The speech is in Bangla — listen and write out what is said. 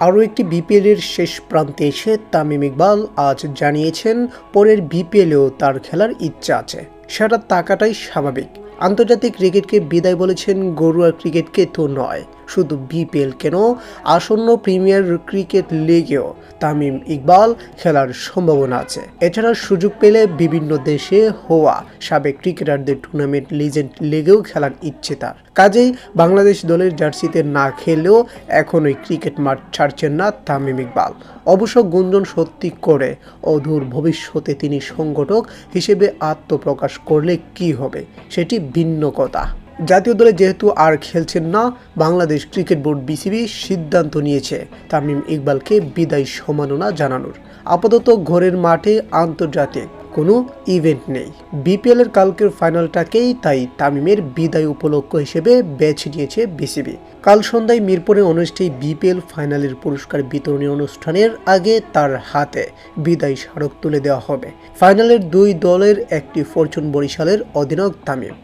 আরও একটি বিপিএলের শেষ প্রান্তে এসে তামিম ইকবাল আজ জানিয়েছেন পরের বিপিএলেও তার খেলার ইচ্ছা আছে। সেটা তাকাটাই স্বাভাবিক। আন্তর্জাতিক ক্রিকেটকে বিদায় বলেছেন গরুয়া ক্রিকেটকে তো নয়, শুধু বিপিএল কেন? আসন্ন প্রিমিয়ার ক্রিকেট লিগেও তামিম ইকবাল খেলার সম্ভাবনা আছে। এছাড়া সুযোগ পেলে বিভিন্ন দেশে হওয়া সাবেক ক্রিকেটারদের টুর্নামেন্ট লিজেন্ড লিগেও খেলার ইচ্ছে তার। কাজেই বাংলাদেশ দলের জার্সিতে না খেলেও এখনই ক্রিকেট মাঠ ছাড়ছেন না তামিম ইকবাল। অবশ্য গুঞ্জন সত্যি করে অধুর ভবিষ্যতে তিনি সংগঠক হিসেবে আত্মপ্রকাশ করলে কি হবে, সেটি ভিন্ন কথা জাতীয় দলে যেহেতু আর খেলছেন না, বাংলাদেশ ক্রিকেট বোর্ড বিসিবি সিদ্ধান্ত নিয়েছে। তামিম ইকবালকে বিদায় সম্মাননা জানানোর। আপাতত ঘরের মাঠে আন্তর্জাতিক কোনো ইভেন্ট নেই। বিপিএল এর কালকের ফাইনালটাকেই তাই তামিমের বিদায় উপলক্ষ হিসেবে বেছে নিয়েছে বিসিবি। কাল সন্ধ্যায় মিরপুরে অনুষ্ঠিত বিপিএল ফাইনালের পুরস্কার বিতরণী অনুষ্ঠানের আগে তার হাতে বিদায় স্মারক তুলে দেওয়া হবে। ফাইনালের দুই দলের একটি ফরচুন বরিশালের অধিনায়ক তামিম।